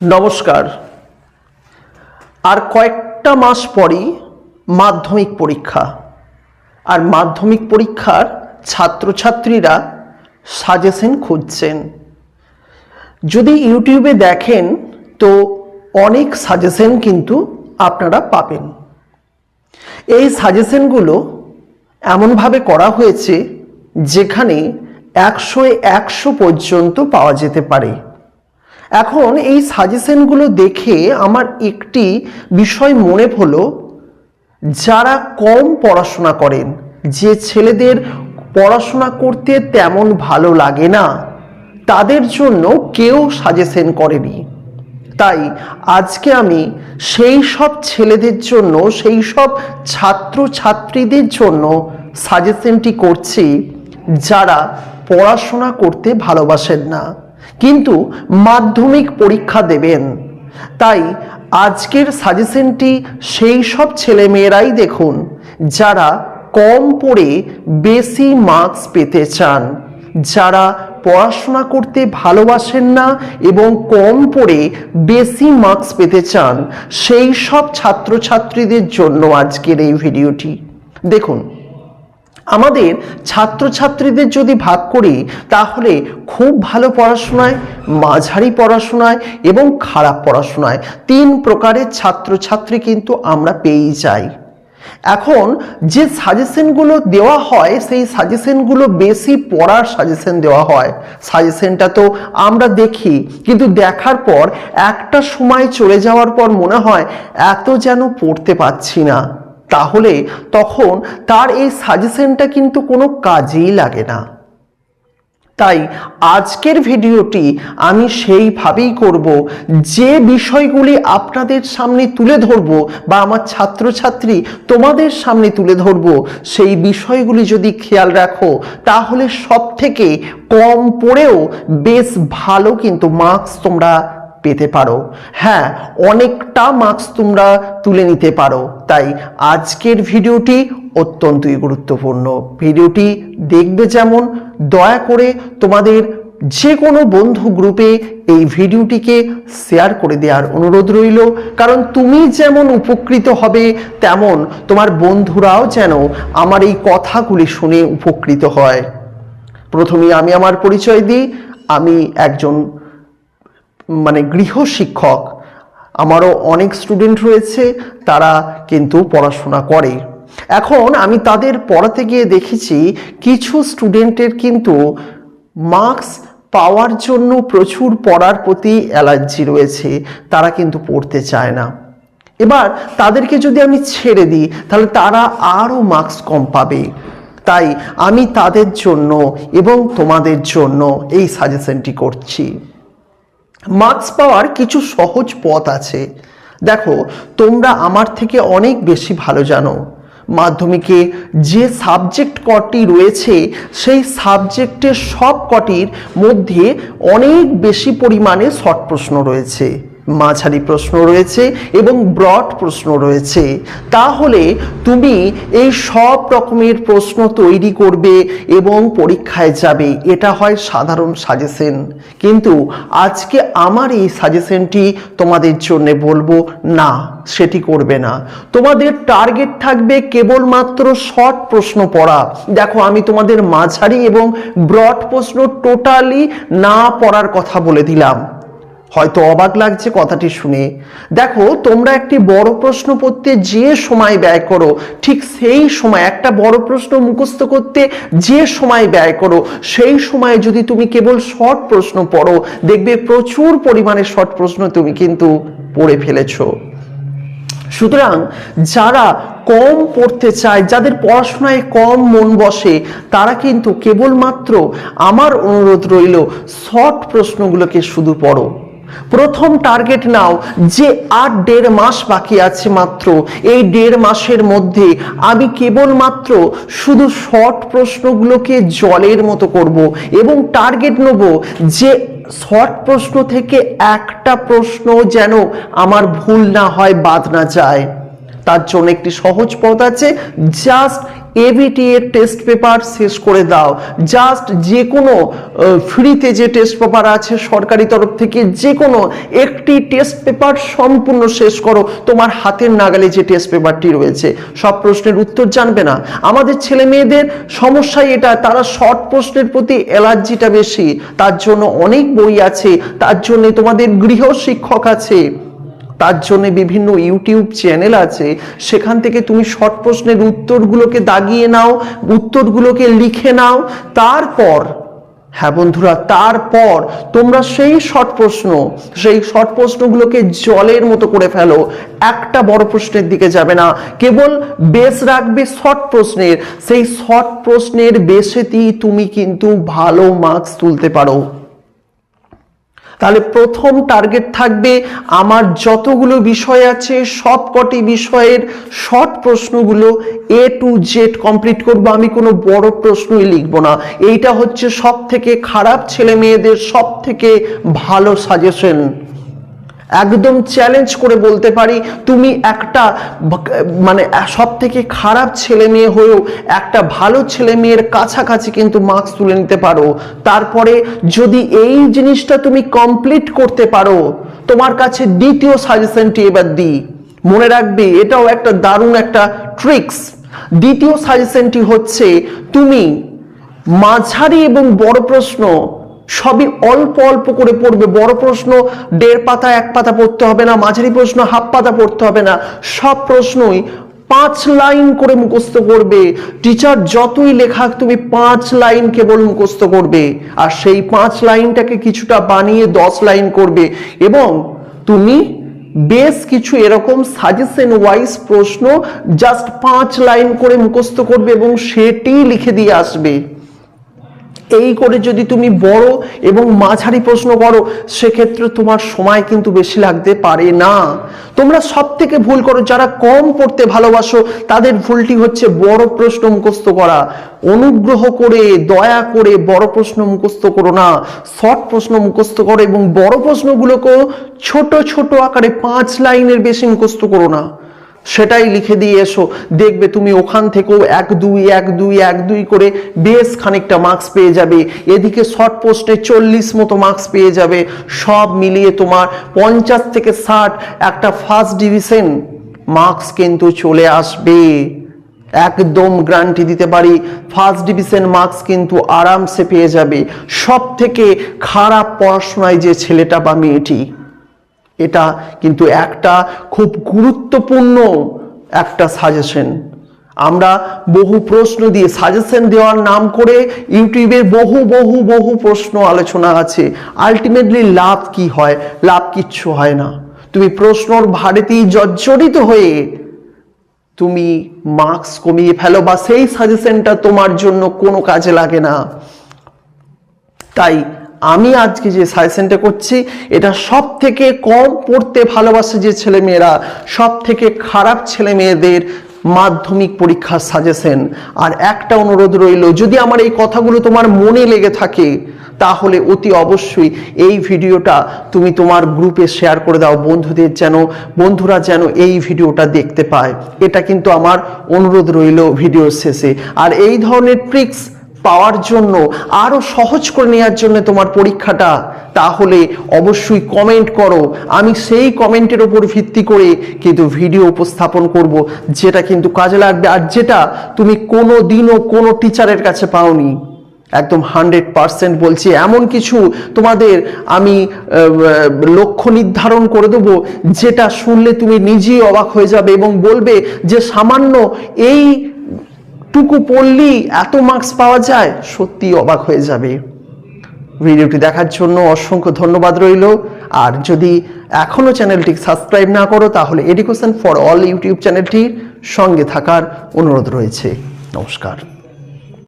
নমস্কার। আর কয়েকটা মাস পরই মাধ্যমিক পরীক্ষা। আর মাধ্যমিক পরীক্ষার ছাত্রছাত্রীরা সাজেশন খুঁজছেন। যদি ইউটিউবে দেখেন, তো অনেক সাজেশন কিন্তু আপনারা পাবেন। এই সাজেশনগুলো এমনভাবে করা হয়েছে, যেখানে একশো একশো পর্যন্ত পাওয়া যেতে পারে। এখন এই সাজেশনগুলো দেখে আমার একটি বিষয় মনে হলো যারা কম পড়াশোনা করেন, যে ছেলেদের পড়াশোনা করতে তেমন ভালো লাগে না, তাদের জন্য কেউ সাজেশন করেনি। তাই আজকে আমি সেই সব ছেলেদের জন্য, সেই সব ছাত্র ছাত্রীদের জন্য সাজেশনটি করছি, যারা পড়াশোনা করতে ভালোবাসেন না। কিন্তু মাধ্যমিক পরীক্ষা দেবেন। তাই আজকের সাজেশনটি সেই সব ছেলেমেয়েরাই দেখুন, যারা কম পড়ে বেশি মার্কস পেতে চান, যারা পড়াশোনা করতে ভালোবাসেন না এবং কম পড়ে বেশি মার্কস পেতে চান, সেই সব ছাত্রছাত্রীদের জন্য আজকের এই ভিডিওটি দেখুন আমাদের ছাত্রছাত্রীদের যদি ভাগ করি, তাহলে খুব ভালো পড়াশোনায়, মাঝারি পড়াশোনায় এবং খারাপ পড়াশোনায় তিন প্রকারের ছাত্রছাত্রী কিন্তু আমরা পেয়েই যাই। এখন যে সাজেশনগুলো দেওয়া হয়, সেই সাজেশনগুলো বেশি পড়ার সাজেশন দেওয়া হয়। সাজেশনটা তো আমরা দেখি, কিন্তু দেখার পর একটা সময় চলে যাওয়ার পর মনে হয় এত যেন পড়তে পারছি না। তাহলে তখন তার এই সাজেশনটা কিন্তু কোনো কাজেই লাগে না। তাই আজকের ভিডিওটি আমি সেইভাবেই করব, যে বিষয়গুলি আপনাদের সামনে তুলে ধরব বা আমার ছাত্রছাত্রী তোমাদের সামনে তুলে ধরব, সেই বিষয়গুলি যদি খেয়াল রাখো, তাহলে সব থেকে কম পড়েও বেশ ভালো কিন্তু মার্কস তোমরা পেতে পারো। হ্যাঁ অনেকটা মার্কস তোমরা তুলে নিতে পারো। তাই আজকের ভিডিওটি অত্যন্তই গুরুত্বপূর্ণ। ভিডিওটি দেখবে যেমন, দয়া করে তোমাদের যে কোনো বন্ধু গ্রুপে এই ভিডিওটিকে শেয়ার করে দেওয়ার অনুরোধ রইল। কারণ তুমি যেমন উপকৃত হবে, তেমন তোমার বন্ধুরাও যেন আমার এই কথাগুলি শুনে উপকৃত হয়। প্রথমে আমি আমার পরিচয় দিই। আমি একজন মানে গৃহ শিক্ষক, আমারও অনেক স্টুডেন্ট রয়েছে, তারা কিন্তু পড়াশোনা করে। এখন আমি তাদের পড়াতে গিয়ে দেখেছি, কিছু স্টুডেন্টের কিন্তু মার্কস পাওয়ার জন্য প্রচুর পড়ার প্রতি অ্যালার্জি রয়েছে, তারা কিন্তু পড়তে চায় না। এবার তাদেরকে যদি আমি ছেড়ে দিই, তাহলে তারা আরও মার্কস কম পাবে। তাই আমি তাদের জন্য এবং তোমাদের জন্য এই সাজেশনটি করছি। মার্কস পাওয়ার কিছু সহজ পথ আছে। দেখো, তোমরা আমার থেকে অনেক বেশি ভালো জানো। মাধ্যমিকে যে সাবজেক্ট কটি রয়েছে, সেই সাবজেক্টের সব কটির মধ্যে অনেক বেশি পরিমাণে শর্ট প্রশ্ন রয়েছে। মাঝারি প্রশ্ন রয়েছে এবং ব্রড প্রশ্ন রয়েছে। তাহলে তুমি এই সব রকমের প্রশ্ন তৈরি করবে এবং পরীক্ষায় যাবে। এটা হয় সাধারণ সাজেশন কিন্তু আজকে আমার এই সাজেশনটি তোমাদের জন্য বলব, না, সেটি করবে না। তোমাদের টার্গেট থাকবে কেবলমাত্র শর্ট প্রশ্ন পড়া। দেখো, আমি তোমাদের মাঝারি এবং ব্রড প্রশ্ন টোটালি না পড়ার কথা বলে দিলাম। হয়তো অবাক লাগছে কথাটি শুনে। দেখো, তোমরা একটি বড় প্রশ্ন পড়তে যে সময় ব্যয় করো, ঠিক সেই সময়, একটা বড় প্রশ্ন মুখস্থ করতে যে সময় ব্যয় করো, সেই সময়ে যদি তুমি কেবল শর্ট প্রশ্ন পড়ো, দেখবে প্রচুর পরিমাণে শর্ট প্রশ্ন তুমি কিন্তু পড়ে ফেলেছো। সুতরাং যারা কম পড়তে চায়, যাদের পড়াশোনায় কম মন বসে, তারা কিন্তু কেবলমাত্র আমার অনুরোধ রইল, শর্ট প্রশ্নগুলোকে শুধু পড়ো। প্রথম টার্গেট নাও, যে আর দেড় মাস বাকি আছে মাত্র। এই দেড় মাসের মধ্যে আমি কেবলমাত্র শুধু শর্ট প্রশ্নগুলোকে জলের মতো করব এবং টার্গেট নেব যে শর্ট প্রশ্ন থেকে একটা প্রশ্ন যেন আমার ভুল না হয়, বাদ না যায়। তার জন্য একটি সহজ পথ আছে জাস্ট এবিটি এর টেস্ট পেপার শেষ করে দাও। জাস্ট যে কোনো ফ্রিতে যে টেস্ট পেপার আছে, সরকারি তরফ থেকে যে কোনো একটি টেস্ট পেপার সম্পূর্ণ শেষ করো। তোমার হাতের নাগালে যে টেস্ট পেপারটি রয়েছে। সব প্রশ্নের উত্তর জানবে না। আমাদের ছেলে মেয়েদের সমস্যাই এটা, তারা শর্ট প্রশ্নের প্রতি অ্যালার্জিটা বেশি। তার জন্য অনেক বই আছে। তার জন্য তোমাদের গৃহ শিক্ষক আছে। তার জন্য বিভিন্ন ইউটিউব চ্যানেল আছে, সেখান থেকে তুমি শর্ট প্রশ্নের উত্তরগুলোকে দাগিয়ে নাও, উত্তরগুলোকে লিখে নাও, তারপর হ্যাঁ বন্ধুরা, তারপর তোমরা সেই শর্ট প্রশ্ন, সেই শর্ট প্রশ্নগুলোকে জলের মতো করে ফেলো, একটা বড় প্রশ্নের দিকে যাবে না, কেবল বেস রাখবে শর্ট প্রশ্নের, সেই শর্ট প্রশ্নের বেসেতেই তুমি কিন্তু ভালো মার্কস তুলতে পারো। তাহলে প্রথম টার্গেট থাকবে আমার যতগুলো বিষয় আছে সব কটি বিষয়ের শর্ট প্রশ্নগুলো এ টু জেড কমপ্লিট করব। আমি কোনো বড় প্রশ্নই লিখব না। এইটা হচ্ছে সব থেকে খারাপ ছেলে মেয়েদের সব থেকে ভালো সাজেশন একদম চ্যালেঞ্জ করে বলতে পারি, তুমি একটা মানে সব থেকে খারাপ ছেলে মেয়ে হয়েও একটা ভালো ছেলে মেয়ের কাছাকাছি কিন্তু মার্কস তুলে নিতে পারো। তারপরে যদি এই জিনিসটা তুমি কমপ্লিট করতে পারো, তোমার কাছে দ্বিতীয় সাজেশনটি এবার দিই। মনে রাখবে, এটাও একটা দারুণ একটা ট্রিক্স দ্বিতীয় সাজেশনটি হচ্ছে, তুমি মাঝারি এবং বড় প্রশ্ন সবই অল্প অল্প করে পড়বে। বড় প্রশ্ন, দেড় পাতা, এক পাতা পড়তে হবে না। মাঝারি প্রশ্ন, হাফ পাতা পড়তে হবে না। সব প্রশ্নই পাঁচ লাইন করে মুখস্থ করবে। টিচার, যতই লেখাক, তুমি পাঁচ লাইন কেবল মুখস্থ করবে। আর সেই পাঁচ লাইনটাকে কিছুটা বানিয়ে দশ লাইন করবে। এবং তুমি বেশ কিছু এরকম সাজেশন ওয়াইজ প্রশ্ন জাস্ট পাঁচ লাইন করে মুখস্থ করবে এবং সেটি লিখে দিয়ে আসবে। এই করে যদি তুমি বড় এবং মাঝারি প্রশ্ন করো, সেক্ষেত্রে তোমার সময় কিন্তু বেশি লাগতে পারে না। তোমরা সব থেকে ভুল করো, যারা কম পড়তে ভালোবাসো, তাদের ভুলটি হচ্ছে বড় প্রশ্ন মুখস্থ করা। অনুগ্রহ করে, দয়া করে বড় প্রশ্ন মুখস্থ করো না। শর্ট প্রশ্ন মুখস্থ করো এবং বড় প্রশ্নগুলোকেও ছোট ছোট আকারে পাঁচ লাইনের বেশি মুখস্থ করো না। সেটাই লিখে দিয়ে এসো। দেখবে তুমি ওখান থেকেও এক দুই এক দুই এক দুই করে বেশ খানিকটা মার্কস পেয়ে যাবে। এদিকে শর্ট পোস্টে চল্লিশ মতো মার্কস পেয়ে যাবে। সব মিলিয়ে তোমার পঞ্চাশ থেকে ষাট একটা ফার্স্ট ডিভিশন মার্কস কিন্তু চলে আসবে। একদম গ্যারান্টি দিতে পারি ফার্স্ট ডিভিশন মার্কস কিন্তু আরামসে পেয়ে যাবে। সব থেকে খারাপ পড়াশোনায় যে ছেলেটা বা মেয়েটি। এটা কিন্তু একটা খুব গুরুত্বপূর্ণ একটা সাজেশন আমরা বহু প্রশ্ন দিয়ে সাজেশন দেওয়ার নাম করে ইউটিউবের বহু বহু বহু প্রশ্ন আলোচনা আছে। আলটিমেটলি লাভ কি হয়? লাভ কিচ্ছু হয় না। তুমি প্রশ্নর ভারেতেই জর্জরিত হয়ে তুমি মার্কস কমিয়ে ফেলো বা সেই সাজেশনটা তোমার জন্য কোনো কাজে লাগে না। তাই আমি আজকে যে সাজেশনটা করছি, এটা সব থেকে কম পড়তে ভালোবাসে যে ছেলে মেয়েরা সব থেকে খারাপ ছেলে মেয়েদের মাধ্যমিক পরীক্ষার সাজেশন। আর একটা অনুরোধ রইল, যদি আমার এই কথাগুলো তোমার মনে লেগে থাকে, তাহলে অতি অবশ্যই এই ভিডিওটা তুমি তোমার গ্রুপে শেয়ার করে দাও, বন্ধুদের যেন, বন্ধুরা যেন এই ভিডিওটা দেখতে পায়। এটা কিন্তু আমার অনুরোধ রইল ভিডিওর শেষে। আর এই ধরনের ট্রিক্স পাওয়ার জন্য, আরও সহজ করে নেওয়ার জন্য তোমার পরীক্ষাটা, তাহলে অবশ্যই কমেন্ট করো। আমি সেই কমেন্টের ওপর ভিত্তি করে কিন্তু ভিডিও উপস্থাপন করব, যেটা কিন্তু কাজে লাগবে। আর যেটা তুমি কোনো দিনও কোনো টিচারের কাছে পাওনি। একদম হান্ড্রেড পার্সেন্ট বলছি। এমন কিছু তোমাদের আমি লক্ষ্য নির্ধারণ করে দেবো, যেটা শুনলে তুমি নিজেই অবাক হয়ে যাবে এবং বলবে যে সামান্য এই টুকু পড়লেই এত মার্কস পাওয়া যায়? সত্যি অবাক হয়ে যাবে। ভিডিওটি দেখার জন্য অসংখ্য ধন্যবাদ রইল। আর যদি এখনও চ্যানেলটি সাবস্ক্রাইব না করো, তাহলে এডুকেশন ফর অল ইউটিউব চ্যানেলটির সঙ্গে থাকার অনুরোধ রয়েছে। নমস্কার।